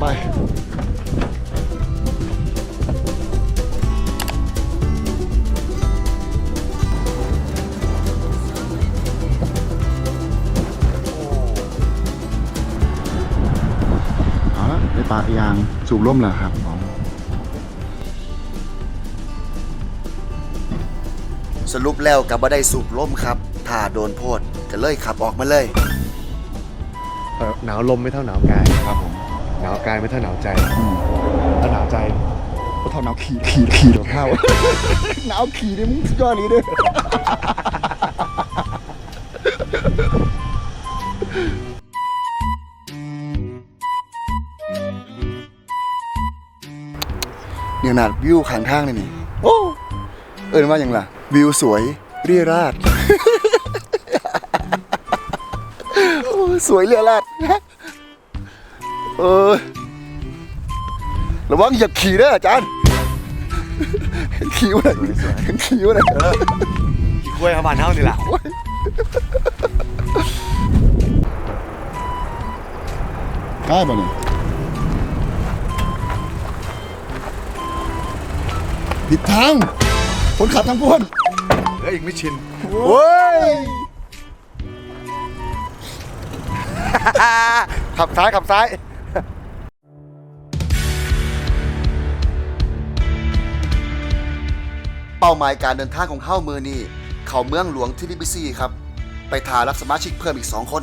ไปเอาละในปากยางสูบล่มแล้วครับอ๋อสรุปแล้วกับบ่ได้สูบล่มครับ ถ้าโดนโพดก็เลยขับออกมาเลยเอ่อหนาวลมไม่เท่าหนาวกายครับผม หนาวกายไม่เท่าหนาวใจอืมถ้าหนาวใจก็เท่าหนาวขี่ขี่ขี่รองเท้าหนาวขี่นี่มึงสุดยอดเลยเด้อเนี่ยขนาดวิวข้างทางเลยนี่ โอ้เอินว่าอย่างล่ะ วิวสวยเรียราดโอ้สวยเรียราด เออระวังอย่าขี่นะอาจารย์ขี่วะเนี่ยขี่วะเนี่ยกี่กล้วยครับบ้านเท่านี่แหละได้ป่ะเนี่ยผิดทางคนขับทางพ้นเอ้ยอีกไม่ชินโว้ยขับซ้ายขับซ้าย เป้าหมายการเดินทางของเข้ามือนี่เขาเมืองหลวงที่ดิบิซีครับ ไปทารับสมาชิกเพิ่มอีก 2 คน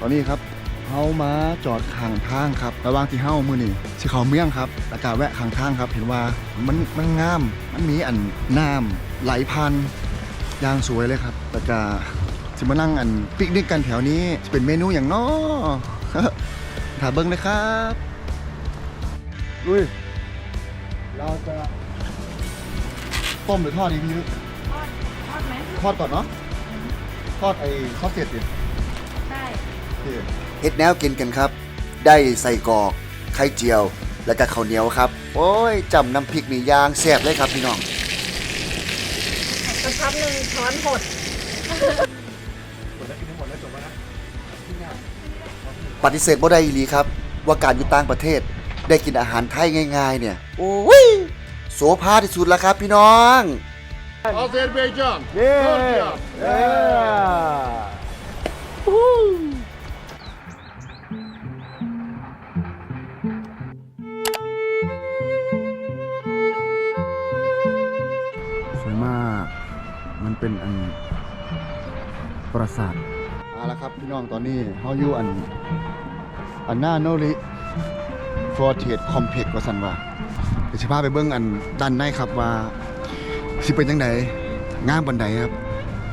ตอนนี้ครับามาจอดข้างทางครับ ระหว่างที่เฮามือนี่สิเขาเมืองครับแล้วก็แวะข้างทางครับ เห็นว่ามันมันงาม มันมีอันน้ำไหลพันอย่างสวยเลยครับแล้วก็สิมานั่งอันปิกนิกกันแถวนี้จะเป็นเมนูอย่างน้อถามเบิ้งเลยครับลุยเราจะต้มหรือทอดดีพี่ยุทอดทอดไหมทอดก่อนเนาะทอดไอ้ซอสเสร็จดิได้โอ เคเฮ็ดแนวกินกันครับ ได้ใส่กรอกไข่เจียว แล้วก็ข้าวเหนียวครับ โอ้ยจำน้ำพริกนี่ย่างแซ่บเลยครับพี่น้องกระชับหนึ่งช้อนหดปฏิเสธบ่ได้อีหลีครับ ว่าการอยู่ต่างประเทศได้กินอาหารไทยง่าย ๆ เนี่ย โอ้ยโสภาที่สุดแล้วครับพี่น้องเย้เย้ส เป็นอันปราสาทเอาละครับพี่น้องตอนนี้เฮาอยู่อัน อันหน้าโนริฟอร์เทดคอมเพล็กซ์ว่าสันว่าเดี๋ยวจะพาไปเบิ่งอันด้านในครับว่า สิเป็นยังไงงามบันไดครับ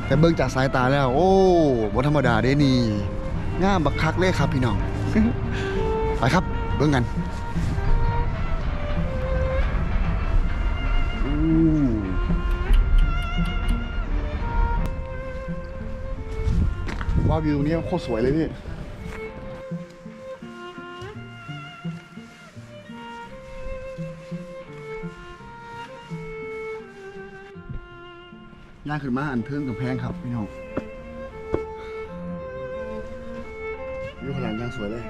แต่เบิ่งจากสายตาแล้ว โอ้บ่ธรรมดาเด้นี่งามบักคักเลยครับพี่น้อง ไปครับเบิ่งกัน ว่าวิวนี้โคตรสวยเลยพี่ย่างขึ้นมาอันเทิงกับแพงครับพี่น้องวิวข้างหลังย่างสวยเลย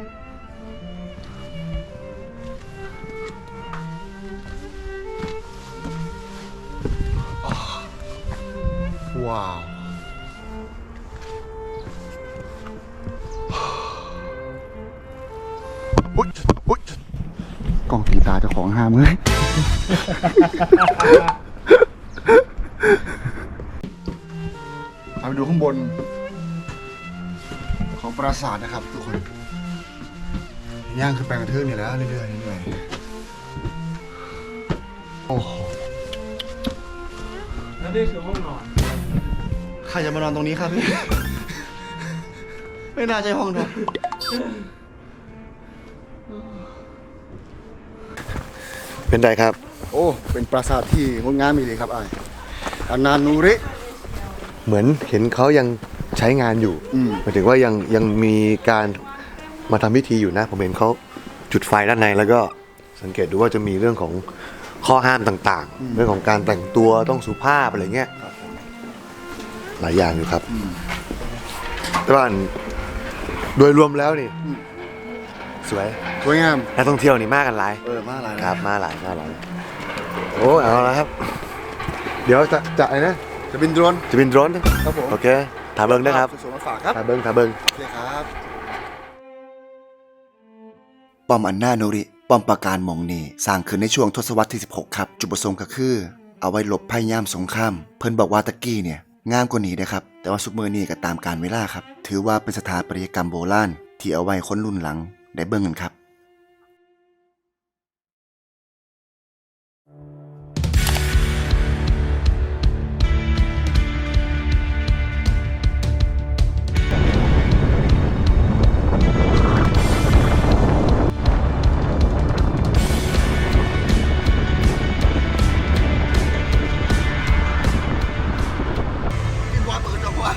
เจ้าของห้ามเลยเอาไปดูข้างบน ของปราสาทนะครับ ทุกคน ย่างขึ้นไปกระเทือนนี่แหล้วเรื่อยๆเรื่อยๆโอ้โหแล้วนี่คือห้องนอนใครจะมานอนตรงนี้ครับพี่ ไม่น่าใช่ห้องนอน เป็นไรครับ โอ้ เป็นปราสาทที่งดงามมีเลยครับไอ้ายอานานูริ เหมือนเห็นเขายังใช้งานอยู่อืม หมายถึงว่ายังยังมีการมาทำพิธีอยู่นะ ผมเห็นเขาจุดไฟด้านในแล้วก็สังเกตดูว่าจะมีเรื่องของข้อห้ามต่างๆ เรื่องของการแต่งตัวต้องสุภาพอะไรเงี้ยหลายอย่างอยู่ครับแต่ว่าโดยรวมแล้วนี่ สวยสวยงามนักท่องเที่ยวนี่มากกันหลายเออมาหลายครับ มาหลายมาหลายโอ้เอาละครับ เดี๋ยวจะจะอะไรนะจะบินโดรนจะบินโดรนครับผมโอเคถ่ายเบิ้งนะครับสวยๆมาฝากครับถ่ายเบิ้งถ่ายเบิ้งโอเคครับป้อมอันนาโนริป้อมปราการหมองนีสร้างขึ้นในช่วงทศวรรษที่ 16 ครับ จุดประสงค์ก็คือ เอาไว้หลบภัยยามสงครามเพิ่นบอกว่าตะกี้เนี่ยงามกว่านี้นะครับ แต่ว่าซุปเมอร์นี่ก็ตามการเวลาครับ ถือว่าเป็นสถาปัตยกรรมโบราณที่เอาไว้คนรุ่นหลัง ได้เบิ่งกันครับกินวาเปิดจอกว่า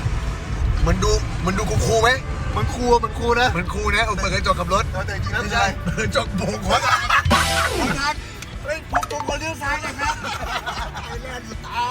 มือนดูมือนดูคูคูไหม เหมือนคูเหมือนคูนะเหมือนครูนะเปิดกระจกขับรถแต่จริงๆแล้วไม่ใช่เปิดจอกโบกหัวเฮ้ยผมผมขอเลี้ยวซ้ายนะครับไอแลนด์สตา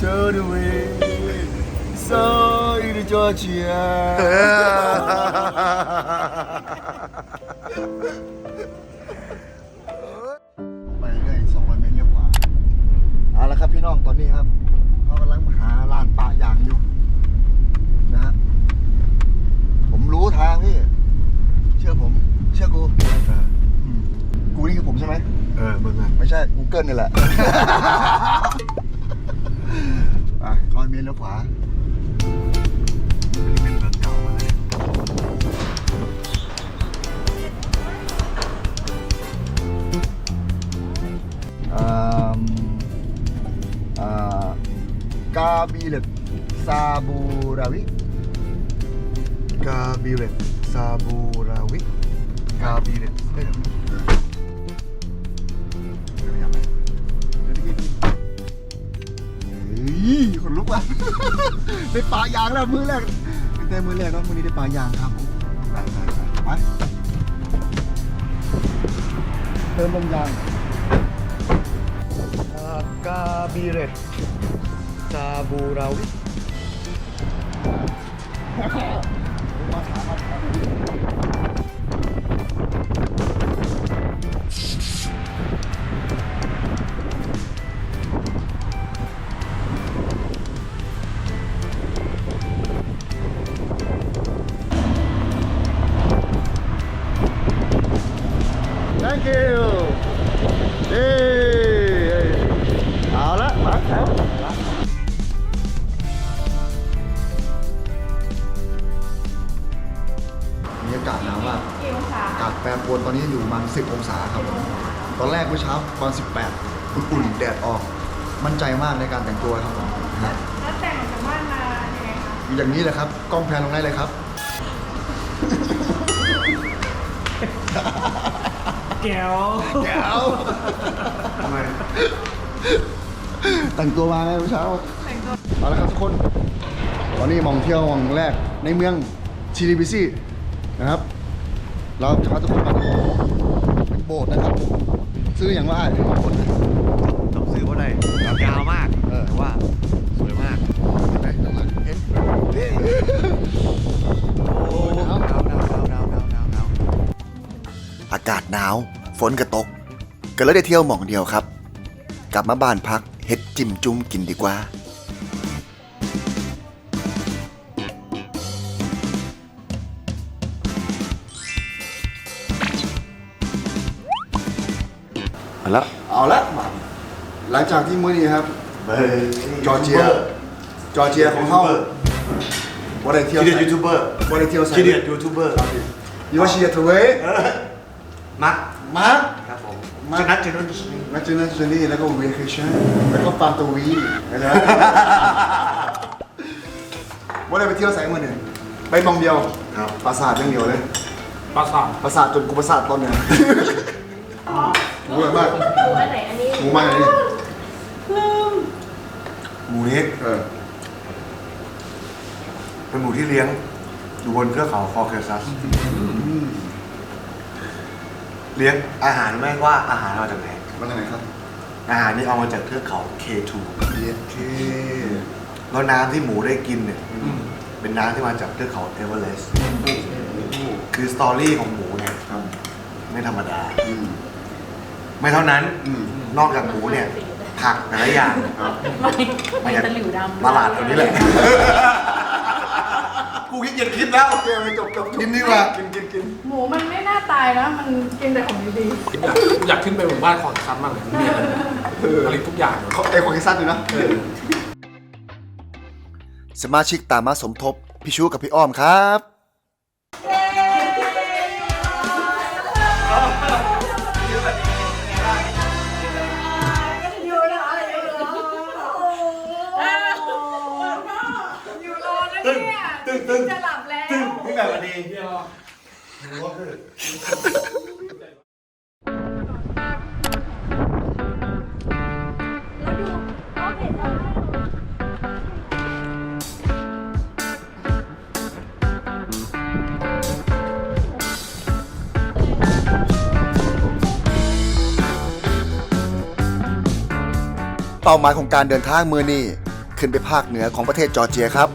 So do we So in Georgia ไปเรื่อยสองร้อยเมตรเลี้ยวขวาเอาละครับพี่น้องตอนนี้ครับเรากำลังหาร้านปะยางอยู่นะฮะผมรู้ทางพี่ เชื่อผม เชื่อกูอืมกูนี่คือผมใช่ไหม เออเบิ้งอะ ไม่ใช่ Google นี่แหละ อะร้อยเมตรแล้วขวาเป็นเมืองเก่ามาเลยอ่าอ่ากาบิเลตซาบูราวิกาบิเรตซาบูราวิกาบิเรต ว่ะ ได้ปลายางแล้วมือแรกตั้งแต่มือแรกแล้วมือนี้ได้ปลายางครับไปไปไปไปเติมลมยางกาบิเรตซาบูราวิมาถามมาถาม เย้เอาละมาแล้วมีอากาศหนาวมากกี่องศาอากาศแปรปรวนตอนนี้อยู่ประมาณ10 องศาครับผมตอนแรกเมื่อเช้าตอน 18 อุ่นๆ แดดออก มั่นใจมากในการแต่งตัวครับผมนะแล้วแต่งจากบ้านมายังไงคะอย่างนี้แหละครับ กล้องแพนลงได้เลยครับ แก้วแก้วทำไมแต่งตัวมาไงเมื่อเช้าแต่งตัวเอาละครับทุกคน ตอนนี้มองเที่ยวมองแรกในเมืองชิลิบิซีนะครับ เราจะพาทุกคนมาดูเป็นโบสถ์นะครับ ซื้ออย่างว่าเป็นโบสถ์ต้องซื้อเพราะอะไรยาวมากเออแต่ว่าสวยมากเห็นไหมด้านหลังเห็นโอ้ อากาศหนาว ฝนก็ตก ก็เลยได้เที่ยวหม่องเดียวครับ กลับมาบ้านพักเฮ็ดจิ้มจุ้มกินดีกว่ามาแล้วเอาละหลังจากที่มื้อนี้ครับจอร์เจียจอร์เจียของเขาบ่ได้เที่ยวชีเดียดยูทูบเบอร์บ่ได้เที่ยวใส่ชีเดียดยูทูบเบอร์อยู่ว่าชีเดียดเว้ย มักมาร์คครับผมมักชนะเจนนท์นักจูนัจูนี่แล้วก็เวเคชั่นแล้วก็ฟาร์มตัววีนะว่าได้ไปเที่ยวไสายมือหนึ่งไปมองเดียวครับปราสาทอย่างเดียวเลย ปราสาทปราสาทจนกูปราสาทตอนเนี่ยหมูอร่อยมากหมูอันไหนอันนี้หมูมาอันนี้หมูนี้เออเป็นหมูที่เลี้ยงอยู่บนเทือกเขาคอเคซัส เลี้ยงอาหารแม่งว่าอาหารมาจากไหน มาจากไหนครับอาหารนี้เอามาจากเทือกเขา K2 เบียเคแล้วน้ำที่หมูได้กินเนี่ย เป็นน้ำที่มาจากเทือกเขาเอเวอเรสต์ คือสตอรี่ของหมูเนี่ยครับไม่ธรรมดา อืม ไม่เท่านั้น อืม นอกจากหมูเนี่ย ผักแต่ละอย่างไม่มาไม่จากตะหลิวดำ ตลาดแถวนี้แหละ กูขี้เกียจคิดแล้วโอเคจบจบกินดีกว่า กินกินกินหมูมันไม่น่าตายนะ มันกินแต่ของดีอยากอยากขึ้นไปหมู่บ้านของซัมมากเลยเนี่ยผลิตทุกอย่างเลยเขาเอ้ของกิซันอยู่นะสมาชิกตามมาสมทบ พี่ชูกับพี่อ้อมครับ แล้วนี่แบบวันนี้เป้าหมายของการเดินทางมือนี้ขึ้นไปภาคเหนือของประเทศจอร์เจียครับ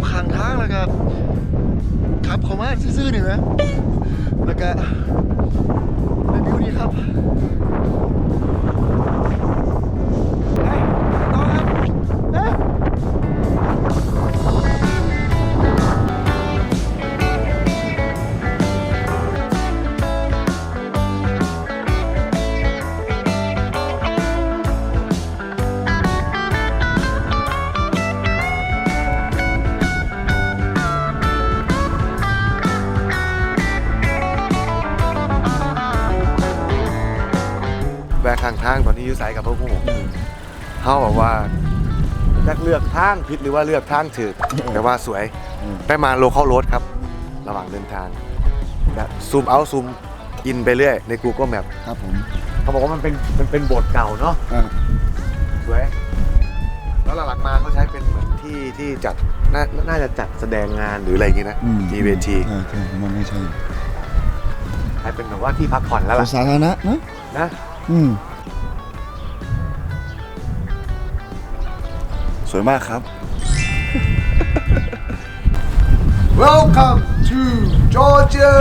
บข้างทางแล้วก็ขับเขามาซื่อๆหนึ่งนะแล้วก็เป็นวิวนี้ครับ ข้างทางตอนนี้อยูไซกับพวกผมเขาบอกว่าอยากเลือกทางผิดหรือว่าเลือกทางถือแต่ว่าสวยได้มาโลเคอลรถครับ ระหว่างเดินทางแบบซูมเอาซูมอินไปเรื่อยใน Google Map ครับผมเขาบอกว่ามันเป็นมันเป็นโบสถ์เก่าเนาะอ่าสวย แล้วหลังๆมาเขาใช้เป็นเหมือนที่ที่จัดนาน่าจะจัดแสดงงานหรืออะไรอย่างงี้นะทีเวทีใช่ใช่มันไม่ใช่ใช้เป็นแบบว่าที่พักผ่อนแล้วล่ะสาธารณะนะนะ อืม สวยมากครับ Welcome to Georgia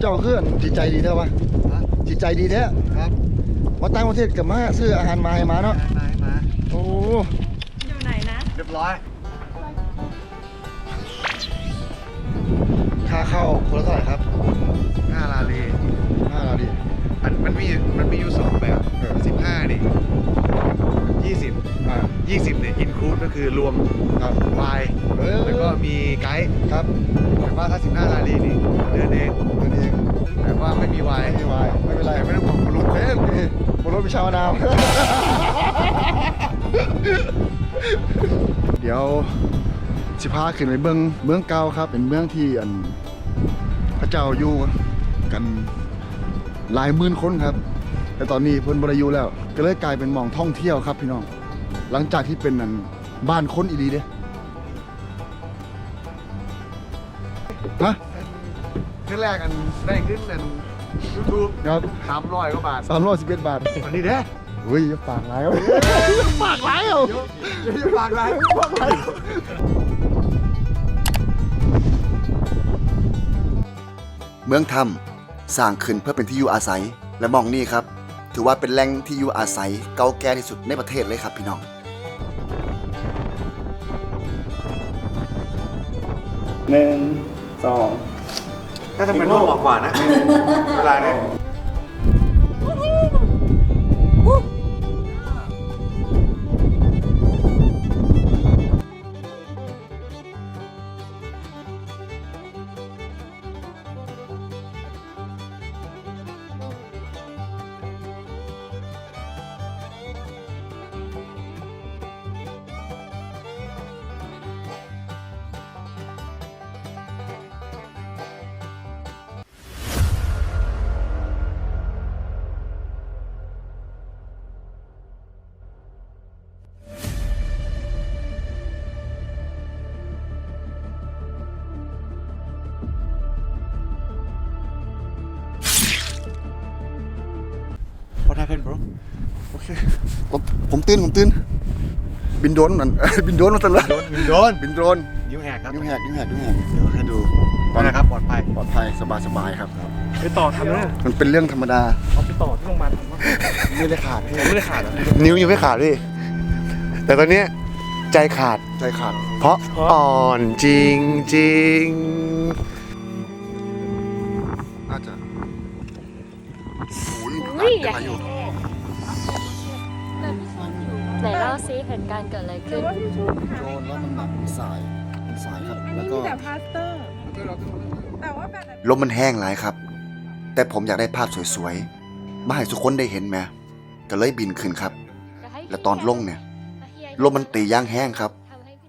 เจ้าเพื่อนจิตใจดีแท้วะจิตใจดีแท้ครับมาตั้งประเทศกับมาซื้ออาหารมาให้มาเนาะมาให้มาโอ้อยู่ไหนนะเรียบร้อยค่าเข้าคนละเท่าไหร่ครับห้าลาลีห้าลาลีมันมันมีมันมีอยู่สองแบบสิบห้าดิ 20อ่า20เนี่ยอินคลูดก็คือรวมครับวายแล้วก็มีไกด์ครับแต่ว่าถ้า15นาลีนี่เดินเองเดินเองแต่ว่าไม่มีวายไม่มีวายไม่เป็นไรไม่ต้องห่วงคุณลุงเต้นบนรถมีชาวนาเดี๋ยวสิพาขึ้นไปเบื้องเบื้องเก่าครับ เป็นเบื้องที่อันพระเจ้าอยู่กันหลายหมื่นคนครับ แต่ตอนนี้เพิ่นบริยูแล้ว ก็เลยกลายเป็นหมองท่องเที่ยวครับพี่น้อง หลังจากที่เป็นนั่นบ้านคนอีหลีเด้ฮะขึ้นแรกอันได้ขึ้นอันยูทูบครับสามร้อยกว่าบาทสามร้อยสิบเอ็ดบาทอันนี้เด้เฮ้ยอย่าปากร้ายเอาปากร้ายเอายังฝากไรเมืองธรรมสร้างขึ้นเพื่อเป็นที่อยู่อาศัยและหมองนี่ครับ ถือว่าเป็นแหล่งที่อยู่อาศัยเก่าแก่ที่สุดในประเทศเลยครับพี่น้อง หนึ่งสองน่าจะเป็นรูปออกกว่านะ เวลาเนี่ย ตื่นผมตื่นบินโดรนนั่น บินโดรนมาสั่นละบินโดนบินโดรนยิ้วแหกครับนิ้วแหกนิ้วแหกนิ้วแหกเดี๋ยวให้ดูตอนนะครับปลอดภัยปลอดภัยสบายสบายครับ ไปต่อทำนะมันเป็นเรื่องธรรมดาเอาไปต่อที่โรงพยาบาลทำว่าไม่ได้ขาดพี่ไม่ได้ขาดเหรอนิ้วยังไม่ขาดพี่แต่ตอนเนี้ยใจขาดใจขาด เพราะอ่อนจริงจริงน่าจะโอ้ยอุ้ยออะยากไรอเห็ยู่ นไหนเล่าซิเหตุการณ์เกิดอะไรขึ้น โดรนแล้วมันหนักมันสายมันสายครับแล้วก็แต่พาสเตอร์ แต่ว่าแบบลมมันแห้งหลายครับ แต่ผมอยากได้ภาพสวยๆมาให้ทุกคนได้เห็นไหมก็เลยบินขึ้นครับ และตอนลงเนี่ย ลมมันตีย่างแห้งครับ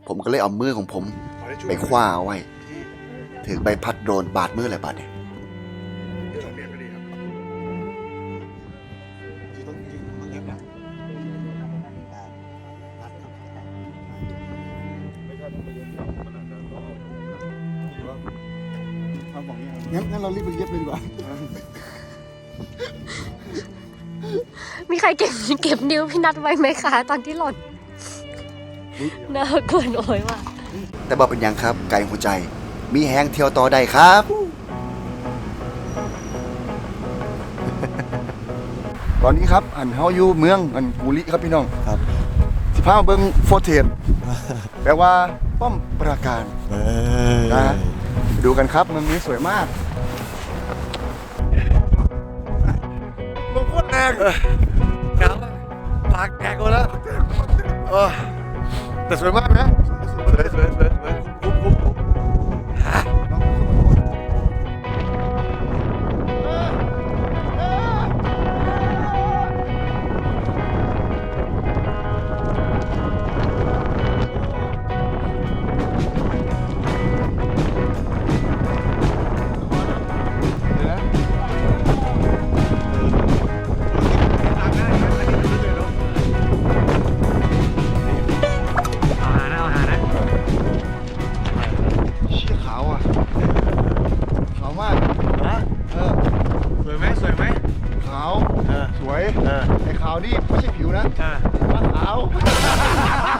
ผมก็เลยเอามือของผม ไปคว้าเอาไว้ ถึงใบพัดโดนบาดมืออะไรบาดเนี่ย รเก็บเก็บนิ้วพี่นัทไว้ไหมคะตอนที่หล่นน่ากลัวโอยว่ะแต่บอกเป็นหยังครับ ไก่หัวใจ มีแห้งเที่ยวต่อได้ครับตอนนี้ครับอันเฮาอยู่เมืองอันกุลิครับพี่น้องครับสิพามาเบิ่งโฟเทนแปลว่าป้อมปราการนะไปดูกันครับเมืองนี้สวยมากลมโคตรแรงหนาว ปากแตกหมดแล้ว ออสวยเออไอ้ขาวนี่ไม่ใช่ผิวนะเอาขาว